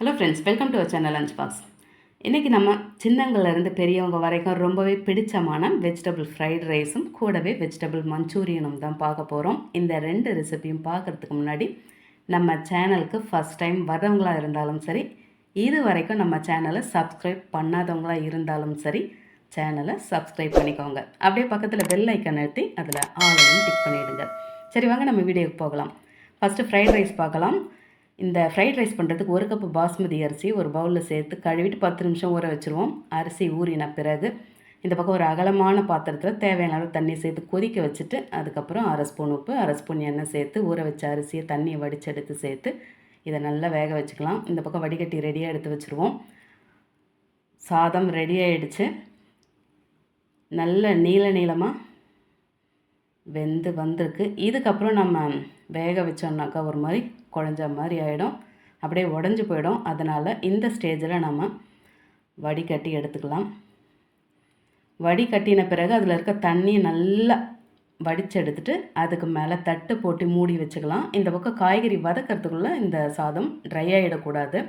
Hello friends welcome to our channel lunch box இன்றைக்கி நம்ம சின்னங்கள்லேருந்து பெரியவங்க வரைக்கும் ரொம்பவே பிடிச்சமான வெஜிடபிள் ஃப்ரைட் ரைஸும் கூடவே வெஜிடபிள் மஞ்சூரியனும் தான் பார்க்க போகிறோம் இந்த ரெண்டு ரெசிபியும் பார்க்குறதுக்கு முன்னாடி நம்ம சேனலுக்கு ஃபஸ்ட் டைம் வரவங்களாக இருந்தாலும் சரி இது வரைக்கும் நம்ம சேனலை சப்ஸ்கிரைப் பண்ணாதவங்களா இருந்தாலும் சரி சேனலை சப்ஸ்கிரைப் பண்ணிக்கோங்க. அப்படியே பக்கத்தில் பெல் ஐக்கன் அழுத்தி அதில் ஆலையும் டிக் பண்ணிவிடுங்க சரி வாங்க நம்ம வீடியோக்கு போகலாம். ஃபஸ்ட்டு ஃப்ரைட் ரைஸ் பார்க்கலாம். இந்த ஃப்ரைட் ரைஸ் பண்ணுறதுக்கு ஒரு கப்பு பாஸ்மதி அரிசி ஒரு பவுலில் சேர்த்து கழுவிட்டு பத்து நிமிஷம் ஊற வச்சுருவோம். அரிசி ஊறின பிறகு இந்த பக்கம் ஒரு அகலமான பாத்திரத்தில் தேவையான அளவு தண்ணி சேர்த்து கொதிக்க வச்சுட்டு அதுக்கப்புறம் அரை ஸ்பூன் உப்பு அரை ஸ்பூன் எண்ணெய் சேர்த்து ஊற வச்ச அரிசியை தண்ணியை வடிச்செடுத்து சேர்த்து இதை நல்லா வேக வச்சுக்கலாம். இந்த பக்கம் வடிகட்டி ரெடியாக எடுத்து வச்சுருவோம். சாதம் ரெடி ஆகிடுச்சு நல்ல நீள நீளமாக வெந்து வந்திருக்கு. இதுக்கப்புறம் நம்ம வேக வச்சோம்னாக்கா ஒரு மாதிரி குழஞ்ச மாதிரி ஆகிடும் அப்படியே உடஞ்சி போயிடும். அதனால் இந்த ஸ்டேஜில் நம்ம வடிகட்டி எடுத்துக்கலாம். வடிகட்டின பிறகு அதில் இருக்க தண்ணியை நல்லா வடித்து எடுத்துட்டு அதுக்கு மேலே தட்டு போட்டு மூடி வச்சுக்கலாம். இந்த பக்கம் காய்கறி வதக்கிறதுக்குள்ளே இந்த சாதம் ட்ரை ஆகிடக்கூடாது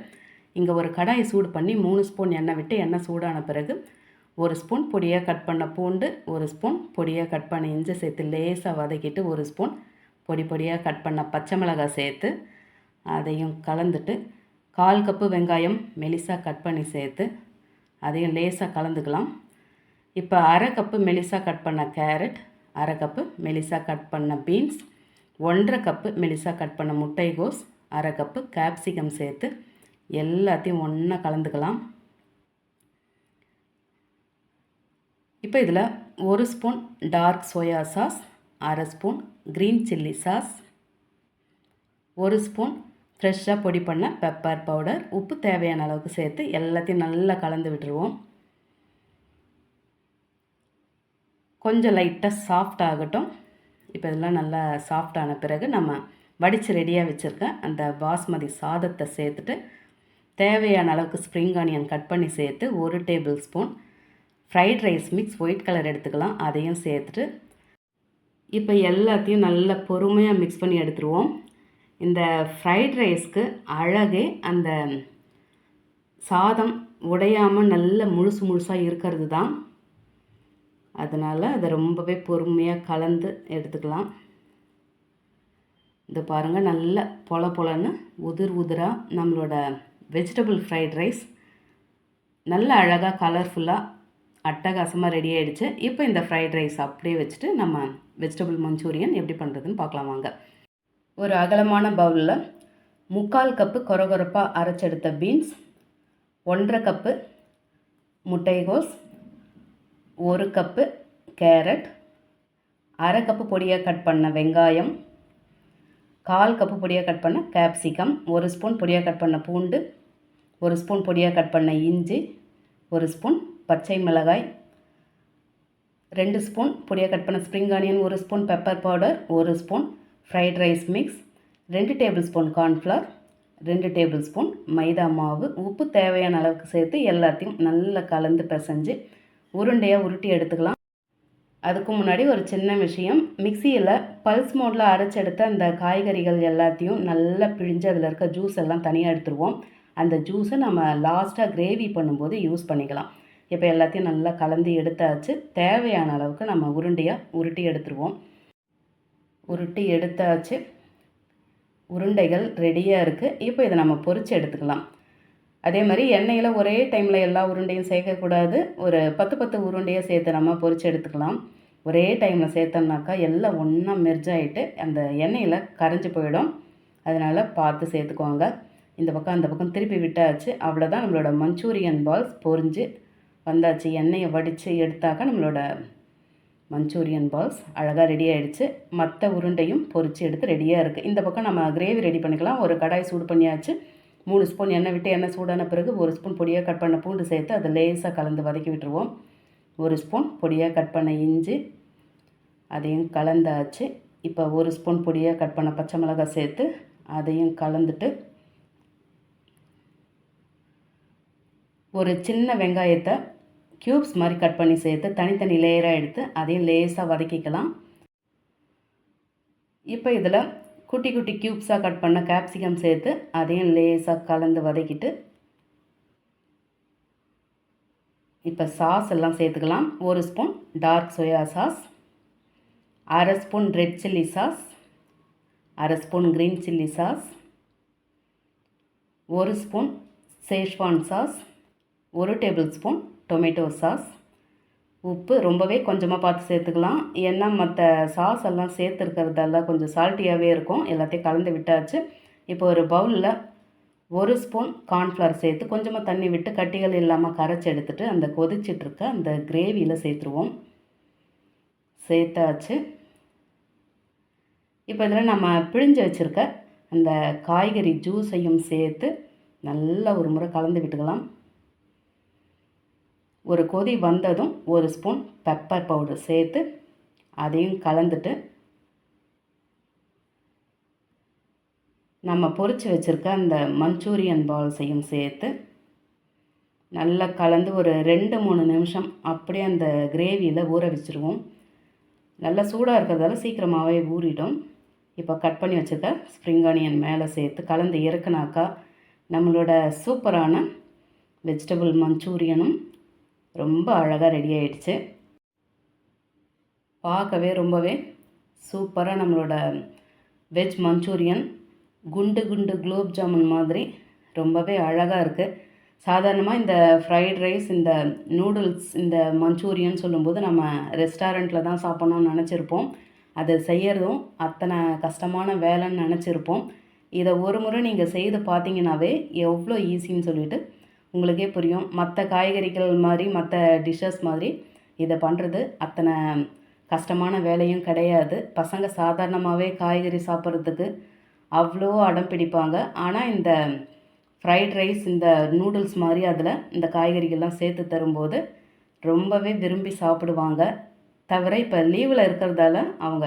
இங்கே ஒரு கடாயை சூடு பண்ணி மூணு ஸ்பூன் எண்ணெய் விட்டு எண்ணெய் சூடான பிறகு ஒரு ஸ்பூன் பொடியாக கட் பண்ண பூண்டு ஒரு ஸ்பூன் பொடியாக கட் பண்ண இஞ்சி சேர்த்து லேசாக வதக்கிட்டு ஒரு ஸ்பூன் பொடி பொடியாக கட் பண்ண பச்சை மிளகாய் சேர்த்து அதையும் கலந்துட்டு கால் கப்பு வெங்காயம் மெலிசாக கட் பண்ணி சேர்த்து அதையும் லேசாக கலந்துக்கலாம். இப்போ அரை கப்பு மெலிசாக கட் பண்ண கேரட் அரை கப்பு மெலிசாக கட் பண்ண பீன்ஸ் ஒன்றரை கப்பு மெலிசாக கட் பண்ண முட்டைகோஸ் அரை கப்பு கேப்சிகம் சேர்த்து எல்லாத்தையும் ஒன்றா கலந்துக்கலாம். இப்போ இதில் ஒரு ஸ்பூன் டார்க் சோயா சாஸ் அரை ஸ்பூன் க்ரீன் சில்லி சாஸ் ஒரு ஸ்பூன் ஃப்ரெஷ்ஷாக பொடி பண்ண பெப்பர் பவுடர் உப்பு தேவையான அளவுக்கு சேர்த்து எல்லாத்தையும் நல்லா கலந்து விட்டுருவோம். கொஞ்சம் லைட்டாக சாஃப்ட் ஆகட்டும். இப்போ இதெல்லாம் நல்லா சாஃப்டான பிறகு நம்ம வடித்து ரெடியாக வச்சுருக்க அந்த பாஸ்மதி சாதத்தை சேர்த்துட்டு தேவையான அளவுக்கு ஸ்ப்ரிங் ஆனியன் கட் பண்ணி சேர்த்து ஒரு table spoon fried rice mix white colour எடுத்துக்கலாம். அதையும் சேர்த்துட்டு இப்போ எல்லாத்தையும் நல்லா பொறுமையாக மிக்ஸ் பண்ணி எடுத்துருவோம். இந்த ஃப்ரைட் ரைஸ்க்கு அழகே அந்த சாதம் உடையாமல் நல்ல முழுசு முழுசாக இருக்கிறது தான். அதனால் அதை ரொம்பவே பொறுமையாக கலந்து எடுத்துக்கலாம். இது பாருங்கள் நல்ல பொல பொலன்னு உதிர் உதிராக நம்மளோட வெஜிடபிள் ஃப்ரைட் ரைஸ் நல்ல அழகாக கலர்ஃபுல்லாக அட்டகாசமாக ரெடி ஆகிடுச்சு இப்போ இந்த ஃப்ரைட் ரைஸ் அப்படியே வச்சுட்டு நம்ம வெஜிடபிள் மஞ்சூரியன் எப்படி பண்ணுறதுன்னு பார்க்கலாம் வாங்க. ஒரு அகலமான பவுலில் முக்கால் கப்பு கொரகொரப்பாக அரைச்செடுத்த பீன்ஸ் ஒன்றரை கப்பு முட்டைகோஸ் ஒரு கப்பு கேரட் அரை கப்பு பொடியாக கட் பண்ண வெங்காயம் கால் கப்பு பொடியாக கட் பண்ண கேப்சிகம் ஒரு ஸ்பூன் பொடியாக கட் பண்ண பூண்டு ஒரு ஸ்பூன் பொடியாக கட் பண்ண இஞ்சி ஒரு ஸ்பூன் பச்சை மிளகாய் ரெண்டு ஸ்பூன் பொடியாக கட் பண்ண ஸ்ப்ரிங் ஆனியன் ஒரு ஸ்பூன் பெப்பர் பவுடர் ஒரு ஸ்பூன் ஃப்ரைட் ரைஸ் மிக்ஸ் ரெண்டு டேபிள் ஸ்பூன் கார்ன்ஃப்ளவர் ரெண்டு டேபிள் ஸ்பூன் மைதா மாவு உப்பு தேவையான அளவுக்கு சேர்த்து எல்லாத்தையும் நல்லா கலந்து பிசைஞ்சு உருண்டையாக உருட்டி எடுத்துக்கலாம். அதுக்கு முன்னாடி ஒரு சின்ன விஷயம் மிக்சியில் பல்ஸ் மோடில் அரைச்செடுத்த அந்த காய்கறிகள் எல்லாத்தையும் நல்லா பிழிஞ்சு அதில் இருக்க ஜூஸ் எல்லாம் தனியாக எடுத்துருவோம். அந்த ஜூஸை நம்ம லாஸ்ட்டாக கிரேவி பண்ணும்போது யூஸ் பண்ணிக்கலாம். இப்போ எல்லாத்தையும் நல்லா கலந்து எடுத்தாச்சு. தேவையான அளவுக்கு நம்ம உருண்டையாக உருட்டி எடுத்துருவோம். உருட்டி எடுத்தாச்சு. உருண்டைகள் ரெடியாக இருக்குது இப்போ இதை நம்ம பொறிச்சு எடுத்துக்கலாம். அதே மாதிரி எண்ணெயில் ஒரே டைமில் எல்லா உருண்டையும் சேர்க்கக்கூடாது. ஒரு பத்து பத்து உருண்டையை சேர்த்து நம்ம பொறிச்சு எடுத்துக்கலாம். ஒரே டைமில் சேர்த்தோம்னாக்கா எல்லாம் ஒன்றா மெர்ஜ் ஆகிட்டு அந்த எண்ணெயில் கரைஞ்சி போயிடும். அதனால் பார்த்து சேர்த்துக்கோங்க. இந்த பக்கம் அந்த பக்கம் திருப்பி விட்டாச்சு. அவ்வளோதான் நம்மளோட மஞ்சூரியன் பால்ஸ் பொரிஞ்சு வந்தாச்சு எண்ணெயை வடித்து எடுத்தாக்கா நம்மளோட மஞ்சூரியன் பால்ஸ் அழகாக ரெடி ஆகிடுச்சு மற்ற உருண்டையும் பொரித்து எடுத்து ரெடியாக இருக்குது இந்த பக்கம் நம்ம கிரேவி ரெடி பண்ணிக்கலாம். ஒரு கடாய் சூடு பண்ணியாச்சு. மூணு ஸ்பூன் எண்ணெய் விட்டு எண்ணெய் சூடான பிறகு ஒரு ஸ்பூன் பொடியாக கட் பண்ண பூண்டு சேர்த்து அதை லேசாக கலந்து வதக்கி விட்டுருவோம். ஒரு ஸ்பூன் பொடியாக கட் பண்ண இஞ்சி அதையும் கலந்தாச்சு. இப்போ ஒரு ஸ்பூன் பொடியாக கட் பண்ண பச்சை மிளகாய் சேர்த்து அதையும் கலந்துட்டு ஒரு சின்ன வெங்காயத்தை க்யூப்ஸ் மாதிரி கட் பண்ணி சேர்த்து தனித்தனி லேயராக எடுத்து அதையும் லேசாக வதக்கிக்கலாம். இப்போ இதில் குட்டி குட்டி க்யூப்ஸாக கட் பண்ண கேப்சிகம் சேர்த்து அதையும் லேசாக கலந்து வதக்கிட்டு இப்போ சாஸ் எல்லாம் சேர்த்துக்கலாம். ஒரு ஸ்பூன் டார்க் சோயா சாஸ் அரை ஸ்பூன் ரெட் சில்லி சாஸ் அரை ஸ்பூன் க்ரீன் சில்லி சாஸ் ஒரு ஸ்பூன் சேஷ்வான் சாஸ் ஒரு டேபிள் ஸ்பூன் டொமேட்டோ சாஸ். உப்பு ரொம்பவே கொஞ்சமாக பார்த்து சேர்த்துக்கலாம். ஏன்னா மற்ற சாஸ் எல்லாம் சேர்த்துருக்கிறதெல்லாம் கொஞ்சம் சால்ட்டியாகவே இருக்கும். எல்லாத்தையும் கலந்து விட்டாச்சு. இப்போ ஒரு பவுலில் ஒரு ஸ்பூன் கார்ன்ஃப்ளவர் சேர்த்து கொஞ்சமாக தண்ணி விட்டு கட்டிகள் இல்லாமல் கரைச்சி எடுத்துகிட்டு அந்த கொதிச்சிட்ருக்க அந்த கிரேவியில் சேர்த்துருவோம். சேர்த்தாச்சு. இப்போ இதில் நம்ம பிழிஞ்சு வச்சுருக்க அந்த காய்கறி ஜூஸையும் சேர்த்து நல்லா ஒரு முறை கலந்து விட்டுக்கலாம். ஒரு கொதி வந்ததும் ஒரு ஸ்பூன் பெப்பர் பவுடர் சேர்த்து அதையும் கலந்துட்டு நம்ம பொரித்து வச்சுருக்க அந்த மஞ்சூரியன் பால்ஸையும் சேர்த்து நல்லா கலந்து ஒரு ரெண்டு மூணு நிமிஷம் அப்படியே அந்த கிரேவியில் ஊற வச்சுருவோம். நல்லா சூடாக இருக்கிறதால சீக்கிரமாகவே ஊறிடும். இப்போ கட் பண்ணி வச்சுருக்க ஸ்ப்ரிங் ஆனியன் மேலே சேர்த்து கலந்து இறக்குனாக்கா நம்மளோட சூப்பரான வெஜிடபிள் மஞ்சூரியனும் ரொம்ப அழகாக ரெடி ஆகிடுச்சு பார்க்கவே ரொம்பவே சூப்பராக நம்மளோட வெஜ் மஞ்சூரியன் குண்டு குண்டு குலோப் ஜாமுன் மாதிரி ரொம்பவே அழகாக இருக்குது சாதாரணமாக இந்த ஃப்ரைட் ரைஸ் இந்த நூடுல்ஸ் இந்த மஞ்சூரியன் சொல்லும்போது நம்ம ரெஸ்டாரண்ட்டில் தான் சாப்பிட்ணுன்னு நினச்சிருப்போம். அதை செய்யறதும் அத்தனை கஷ்டமான வேலைன்னு நினச்சிருப்போம். இதை ஒரு முறை நீங்கள் செய்து பார்த்தீங்கன்னாவே எவ்வளோ ஈஸின்னு சொல்லிட்டு உங்களுக்கே புரியும். மற்ற காய்கறிகள் மாதிரி மற்ற டிஷ்ஷஸ் மாதிரி இதை பண்ணுறது அத்தனை கஷ்டமான வேலையும் கிடையாது. பசங்க சாதாரணமாகவே காய்கறி சாப்பிட்றதுக்கு அவ்வளோ அடம் பிடிப்பாங்க. ஆனால் இந்த ஃப்ரைட் ரைஸ் இந்த நூடுல்ஸ் மாதிரி அதில் இந்த காய்கறிகள்லாம் சேர்த்து தரும்போது ரொம்பவே விரும்பி சாப்பிடுவாங்க. தவிர இப்போ லீவில் இருக்கிறதால அவங்க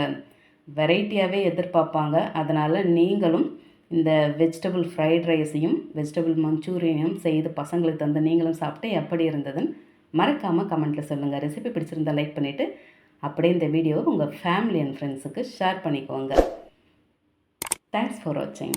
வெரைட்டியாகவே எதிர்பார்ப்பாங்க. அதனால் நீங்களும் இந்த வெஜிடபிள் ஃப்ரைட் ரைஸையும் வெஜிடபிள் மஞ்சூரியனையும் செய்து பசங்களுக்கு தந்து நீங்களும் சாப்பிட்டு எப்படி இருந்ததுன்னு மறக்காமல் கமெண்ட்டில் சொல்லுங்கள் ரெசிபி பிடிச்சிருந்தா லைக் பண்ணிவிட்டு அப்படியே இந்த வீடியோவை உங்கள் ஃபேமிலி அண்ட் ஃப்ரெண்ட்ஸுக்கு ஷேர் பண்ணிக்கோங்க. தேங்க்ஸ் ஃபார் வாட்சிங்